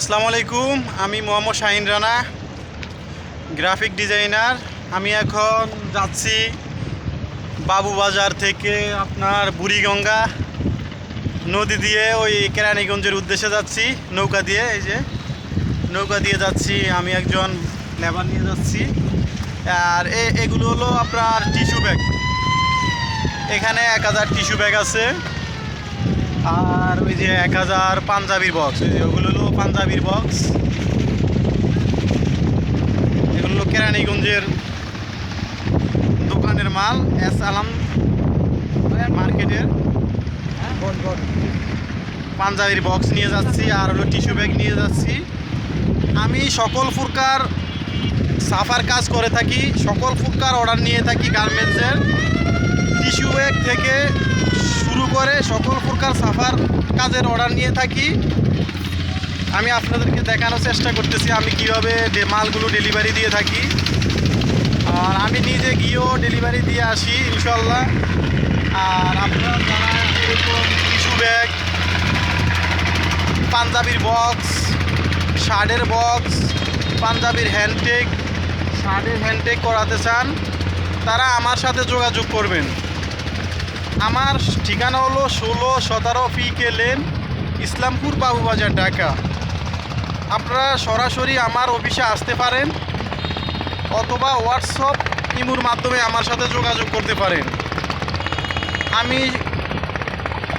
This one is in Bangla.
আসসালামু আলাইকুম, আমি মোহাম্মদ শাহিন রানা গ্রাফিক ডিজাইনার আমি এখন যাচ্ছি বাবুবাজার থেকে আপনার বুড়িগঙ্গা নদী দিয়ে ওই কেরানীগঞ্জের উদ্দেশ্যে যাচ্ছি, নৌকা দিয়ে, এই যে নৌকা দিয়ে যাচ্ছি, আমি একজন লেবার নিয়ে যাচ্ছি। আর এগুলো হলো আপনার টিস্যু ব্যাগ। এখানে এক হাজার টিস্যু ব্যাগ আছে। আর ওই যে এক হাজার পাঞ্জাবির বক্স ওগুলো পাঞ্জাবির বক্স। এগুলো হলো কেরানীগঞ্জের দোকানের মাল, এস আলাম মার্কেটের। পাঞ্জাবির বক্স নিয়ে যাচ্ছি আর হলো টিস্যু ব্যাগ নিয়ে যাচ্ছি। আমি সকল ফুরকার সাফার কাজ করে থাকি, সকল ফুরকার অর্ডার নিয়ে থাকি গার্মেন্টসের। টিস্যু ব্যাগ থেকে শুরু করে সকল প্রকার সাফার কাজের অর্ডার নিয়ে থাকি। আমি আপনাদেরকে দেখানোর চেষ্টা করতেছি আমি কীভাবে মালগুলো ডেলিভারি দিয়ে থাকি। আর আমি নিজে গিয়েও ডেলিভারি দিয়ে আসি ইনশাল্লাহ আর আপনারা যারা এরকম টিস্যু ব্যাগ, পাঞ্জাবির বক্স, শার্টের বক্স, পাঞ্জাবির হ্যান্ডটেক, শার্টের হ্যান্ডটেক করাতে চান, তারা আমার সাথে যোগাযোগ করবেন। আমার ঠিকানা হলো ষোলো সতেরো P K lane, Islampur Babubazar, Dhaka. আপনারা সরাসরি আমার অফিসে আসতে পারেন অথবা হোয়াটসঅ্যাপ ইমুর মাধ্যমে আমার সাথে যোগাযোগ করতে পারেন। আমি